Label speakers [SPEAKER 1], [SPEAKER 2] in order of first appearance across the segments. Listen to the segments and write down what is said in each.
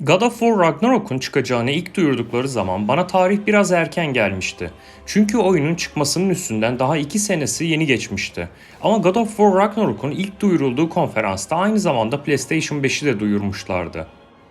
[SPEAKER 1] God of War Ragnarok'un çıkacağını ilk duyurdukları zaman bana tarih biraz erken gelmişti. Çünkü oyunun çıkmasının üstünden daha 2 senesi yeni geçmişti. Ama God of War Ragnarok'un ilk duyurulduğu konferansta aynı zamanda PlayStation 5'i de duyurmuşlardı.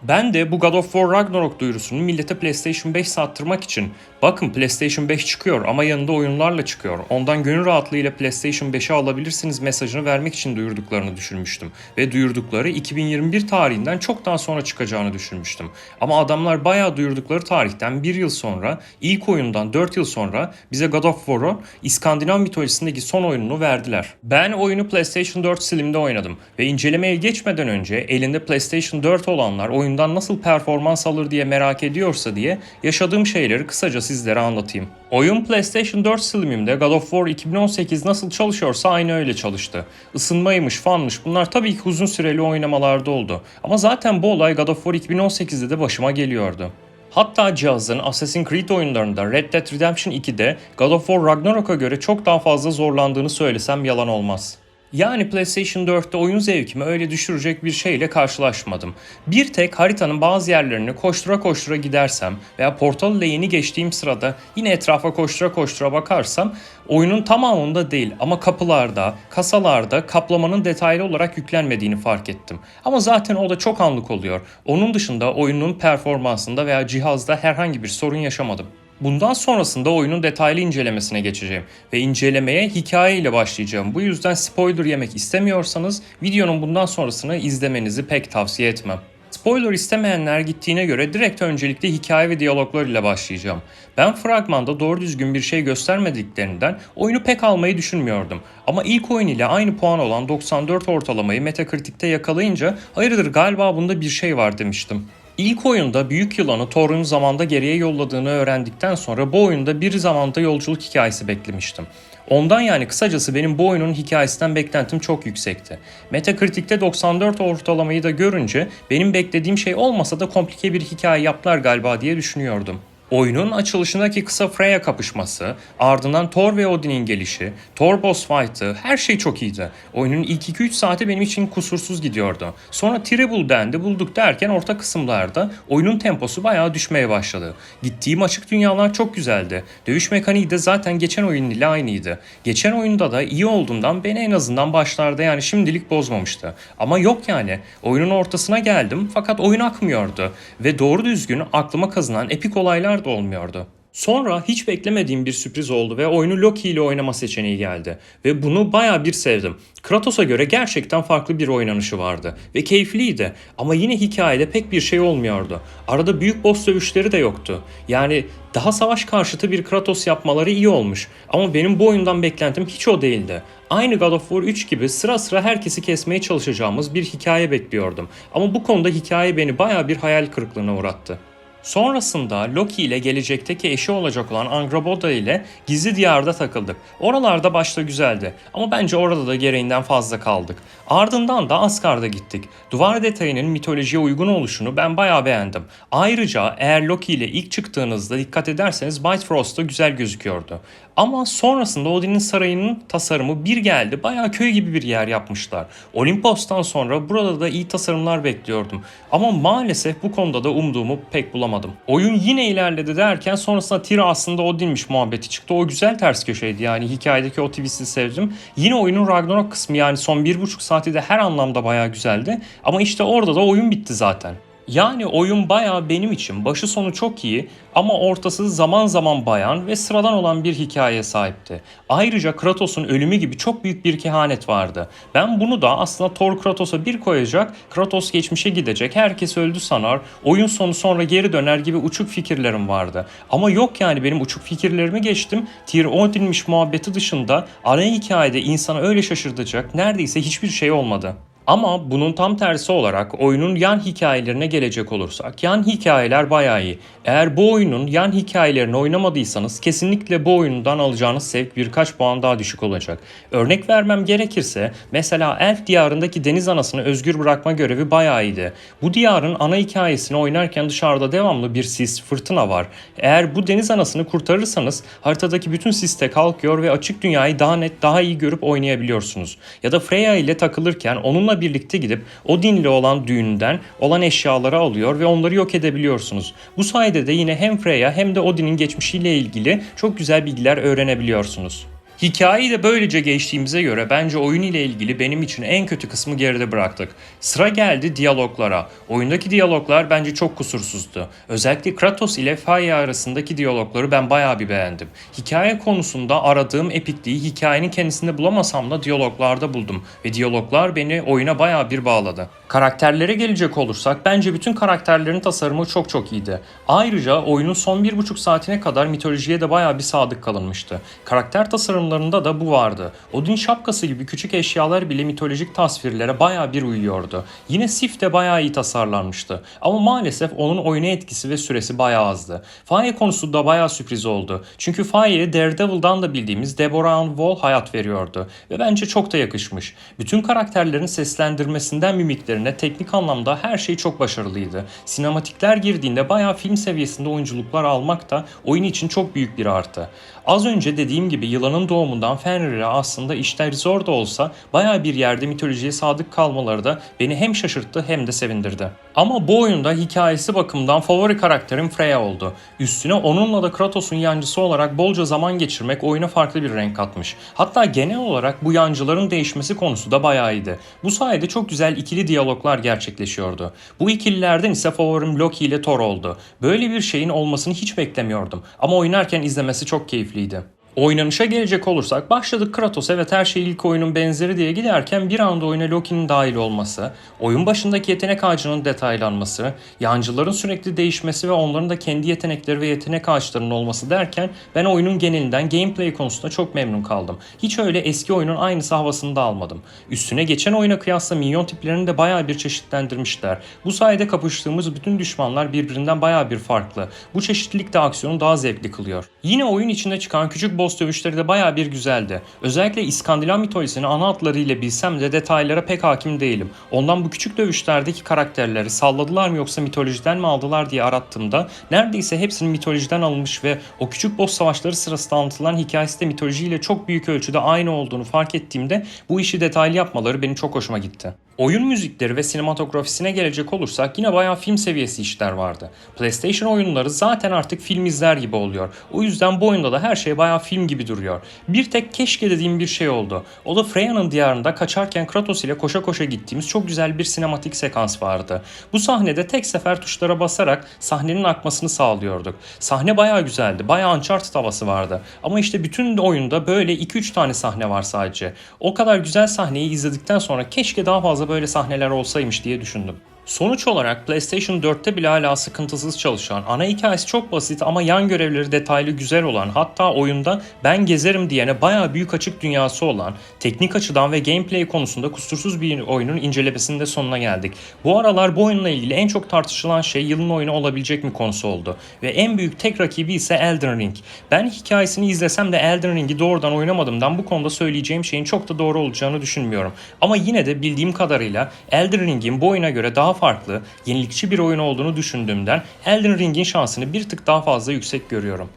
[SPEAKER 1] Ben de bu God of War Ragnarok duyurusunu millete PlayStation 5 sattırmak için bakın PlayStation 5 çıkıyor ama yanında oyunlarla çıkıyor. Ondan gönül rahatlığıyla PlayStation 5'i alabilirsiniz mesajını vermek için duyurduklarını düşünmüştüm. Ve duyurdukları 2021 tarihinden çok daha sonra çıkacağını düşünmüştüm. Ama adamlar bayağı duyurdukları tarihten 1 yıl sonra ilk oyundan 4 yıl sonra bize God of War'u İskandinav mitolojisindeki son oyununu verdiler. Ben oyunu PlayStation 4 Slim'de oynadım ve incelemeye geçmeden önce elinde PlayStation 4 olanlar oyundan nasıl performans alır diye merak ediyorsa diye yaşadığım şeyleri kısaca sizlere anlatayım. Oyun PlayStation 4 Slim'imde God of War 2018 nasıl çalışıyorsa aynı öyle çalıştı. Isınmaymış, fanmış bunlar tabii ki uzun süreli oynamalarda oldu. Ama zaten bu olay God of War 2018'de de başıma geliyordu. Hatta cihazın Assassin's Creed oyunlarında Red Dead Redemption 2'de God of War Ragnarok'a göre çok daha fazla zorlandığını söylesem yalan olmaz. Yani PlayStation 4'te oyun zevkimi öyle düşürecek bir şeyle karşılaşmadım. Bir tek haritanın bazı yerlerini koştura koştura gidersem veya portal ile yeni geçtiğim sırada yine etrafa koştura koştura bakarsam oyunun tamamında değil ama kapılarda, kasalarda kaplamanın detaylı olarak yüklenmediğini fark ettim. Ama zaten o da çok anlık oluyor. Onun dışında oyunun performansında veya cihazda herhangi bir sorun yaşamadım. Bundan sonrasında oyunun detaylı incelemesine geçeceğim ve incelemeye hikaye ile başlayacağım. Bu yüzden spoiler yemek istemiyorsanız videonun bundan sonrasını izlemenizi pek tavsiye etmem. Spoiler istemeyenler gittiğine göre direkt öncelikle hikaye ve diyaloglar ile başlayacağım. Ben fragmanda doğru düzgün bir şey göstermediklerinden oyunu pek almayı düşünmüyordum. Ama ilk oyun ile aynı puan olan 94 ortalamayı Metacritic'te yakalayınca hayırdır galiba bunda bir şey var demiştim. İlk oyunda büyük yılanı Thor'un zamanda geriye yolladığını öğrendikten sonra bu oyunda bir zamanda yolculuk hikayesi beklemiştim. Ondan yani kısacası benim bu oyunun hikayesinden beklentim çok yüksekti. Metacritic'te 94 ortalamayı da görünce benim beklediğim şey olmasa da komplike bir hikaye yaptılar galiba diye düşünüyordum. Oyunun açılışındaki kısa Freya kapışması, ardından Thor ve Odin'in gelişi, Thor boss fight'ı her şey çok iyiydi. Oyunun ilk 2-3 saati benim için kusursuz gidiyordu. Sonra Terrible Dendi bulduk derken orta kısımlarda oyunun temposu bayağı düşmeye başladı. Gittiğim açık dünyalar çok güzeldi. Dövüş mekaniği de zaten geçen oyun ile aynıydı. Geçen oyunda da iyi olduğundan beni en azından başlarda yani şimdilik bozmamıştı. Ama yok yani. Oyunun ortasına geldim fakat oyun akmıyordu. Ve doğru düzgün aklıma kazınan epik olaylar da olmuyordu. Sonra hiç beklemediğim bir sürpriz oldu ve oyunu Loki ile oynama seçeneği geldi. Ve bunu baya bir sevdim. Kratos'a göre gerçekten farklı bir oynanışı vardı. Ve keyifliydi. Ama yine hikayede pek bir şey olmuyordu. Arada büyük boss dövüşleri de yoktu. Yani daha savaş karşıtı bir Kratos yapmaları iyi olmuş. Ama benim bu oyundan beklentim hiç o değildi. Aynı God of War 3 gibi sıra sıra herkesi kesmeye çalışacağımız bir hikaye bekliyordum. Ama bu konuda hikaye beni baya bir hayal kırıklığına uğrattı. Sonrasında Loki ile gelecekteki eşi olacak olan Angraboda ile gizli diyarda takıldık. Oralarda başta güzeldi ama bence orada da gereğinden fazla kaldık. Ardından da Asgard'a gittik. Duvar detayının mitolojiye uygun oluşunu ben bayağı beğendim. Ayrıca eğer Loki ile ilk çıktığınızda dikkat ederseniz Bifrost da güzel gözüküyordu. Ama sonrasında Odin'in sarayının tasarımı bir geldi. Bayağı köy gibi bir yer yapmışlar. Olimpos'tan sonra burada da iyi tasarımlar bekliyordum. Ama maalesef bu konuda da umduğumu pek bulamadım. Oyun yine ilerledi derken sonrasında Tyr aslında Odin'miş muhabbeti çıktı. O güzel ters köşeydi yani hikayedeki o twist'i sevdim. Yine oyunun Ragnarok kısmı yani son bir buçuk saati de her anlamda bayağı güzeldi. Ama işte orada da oyun bitti zaten. Yani oyun bayağı benim için başı sonu çok iyi ama ortası zaman zaman bayan ve sıradan olan bir hikayeye sahipti. Ayrıca Kratos'un ölümü gibi çok büyük bir kehanet vardı. Ben bunu da aslında Thor Kratos'a bir koyacak, Kratos geçmişe gidecek, herkes öldü sanar, oyun sonu sonra geri döner gibi uçuk fikirlerim vardı. Ama yok yani benim uçuk fikirlerimi geçtim. Tyr Odin'miş muhabbeti dışında ana hikayede insana öyle şaşırtacak neredeyse hiçbir şey olmadı. Ama bunun tam tersi olarak oyunun yan hikayelerine gelecek olursak yan hikayeler bayağı iyi. Eğer bu oyunun yan hikayelerini oynamadıysanız kesinlikle bu oyundan alacağınız zevk birkaç puan daha düşük olacak. Örnek vermem gerekirse mesela Elf diyarındaki deniz anasını özgür bırakma görevi bayağı iyiydi. Bu diyarın ana hikayesini oynarken dışarıda devamlı bir sis, fırtına var. Eğer bu deniz anasını kurtarırsanız haritadaki bütün sis de kalkıyor ve açık dünyayı daha net, daha iyi görüp oynayabiliyorsunuz. Ya da Freya ile takılırken onunla onunla birlikte gidip Odin'le olan düğünden olan eşyaları alıyor ve onları yok edebiliyorsunuz. Bu sayede de yine hem Freya hem de Odin'in geçmişiyle ilgili çok güzel bilgiler öğrenebiliyorsunuz. Hikayeyi de böylece geçtiğimize göre bence oyun ile ilgili benim için en kötü kısmı geride bıraktık. Sıra geldi diyaloglara. Oyundaki diyaloglar bence çok kusursuzdu. Özellikle Kratos ile Freya arasındaki diyalogları ben bayağı bir beğendim. Hikaye konusunda aradığım epikliği hikayenin kendisinde bulamasam da diyaloglarda buldum ve diyaloglar beni oyuna bayağı bir bağladı. Karakterlere gelecek olursak bence bütün karakterlerin tasarımı çok çok iyiydi. Ayrıca oyunun son bir buçuk saatine kadar mitolojiye de bayağı bir sadık kalınmıştı. Karakter tasarımlarında da bu vardı. Odin şapkası gibi küçük eşyalar bile mitolojik tasvirlere bayağı bir uyuyordu. Yine Sif de bayağı iyi tasarlanmıştı. Ama maalesef onun oyuna etkisi ve süresi bayağı azdı. Faye konusu da bayağı sürpriz oldu. Çünkü Faye'ye Daredevil'dan da bildiğimiz Deborah Ann Wall hayat veriyordu. Ve bence çok da yakışmış. Bütün karakterlerin seslendirmesinden mimiklerine teknik anlamda her şey çok başarılıydı. Sinematikler girdiğinde bayağı film seviyesinde oyunculuklar almak da oyun için çok büyük bir artı. Az önce dediğim gibi yılanın doğumundan Fenrir'e aslında işler zor da olsa bayağı bir yerde mitolojiye sadık kalmaları da beni hem şaşırttı hem de sevindirdi. Ama bu oyunda hikayesi bakımından favori karakterim Freya oldu. Üstüne onunla da Kratos'un yancısı olarak bolca zaman geçirmek oyuna farklı bir renk katmış. Hatta genel olarak bu yancıların değişmesi konusu da bayağı iyiydi. Bu sayede çok güzel ikili diyaloglar gerçekleşiyordu. Bu ikililerden ise favorim Loki ile Thor oldu. Böyle bir şeyin olmasını hiç beklemiyordum. Ama oynarken izlemesi çok keyifliydi. Oynanışa gelecek olursak başladık Kratos evet her şey ilk oyunun benzeri diye giderken bir anda oyuna Loki'nin dahil olması, oyun başındaki yetenek ağacının detaylanması, yancıların sürekli değişmesi ve onların da kendi yetenekleri ve yetenek ağaçlarının olması derken ben oyunun genelinden gameplay konusunda çok memnun kaldım. Hiç öyle eski oyunun aynısı havasını da almadım. Üstüne geçen oyuna kıyasla minyon tiplerini de bayağı bir çeşitlendirmişler. Bu sayede kapıştığımız bütün düşmanlar birbirinden bayağı bir farklı. Bu çeşitlilik de aksiyonu daha zevkli kılıyor. Yine oyun içinde çıkan küçük boss dövüşleri de bayağı bir güzeldi. Özellikle İskandinav mitolojisini ana hatlarıyla bilsem de detaylara pek hakim değilim. Ondan bu küçük dövüşlerdeki karakterleri salladılar mı yoksa mitolojiden mi aldılar diye arattığımda neredeyse hepsinin mitolojiden alınmış ve o küçük boss savaşları sırasında anlatılan hikayesi de mitolojiyle çok büyük ölçüde aynı olduğunu fark ettiğimde bu işi detaylı yapmaları benim çok hoşuma gitti. Oyun müzikleri ve sinematografisine gelecek olursak yine bayağı film seviyesi işler vardı. PlayStation oyunları zaten artık film izler gibi oluyor. O yüzden bu oyunda da her şey bayağı film gibi duruyor. Bir tek keşke dediğim bir şey oldu. O da Freya'nın diyarında kaçarken Kratos ile koşa koşa gittiğimiz çok güzel bir sinematik sekans vardı. Bu sahnede tek sefer tuşlara basarak sahnenin akmasını sağlıyorduk. Sahne bayağı güzeldi. Bayağı Uncharted havası vardı. Ama işte bütün oyunda böyle 2-3 tane sahne var sadece. O kadar güzel sahneyi izledikten sonra keşke daha fazla böyle sahneler olsaymış diye düşündüm. Sonuç olarak PlayStation 4'te bile hala sıkıntısız çalışan, ana hikayesi çok basit ama yan görevleri detaylı güzel olan, hatta oyunda ben gezerim diyene bayağı büyük açık dünyası olan, teknik açıdan ve gameplay konusunda kusursuz bir oyunun incelemesinde sonuna geldik. Bu aralar bu oyunla ilgili en çok tartışılan şey yılın oyunu olabilecek mi konusu oldu. Ve en büyük tek rakibi ise Elden Ring. Ben hikayesini izlesem de Elden Ring'i doğrudan oynamadığımdan bu konuda söyleyeceğim şeyin çok da doğru olacağını düşünmüyorum. Ama yine de bildiğim kadarıyla Elden Ring'in bu oyuna göre daha farklı, yenilikçi bir oyun olduğunu düşündüğümden Elden Ring'in şansını bir tık daha fazla yüksek görüyorum.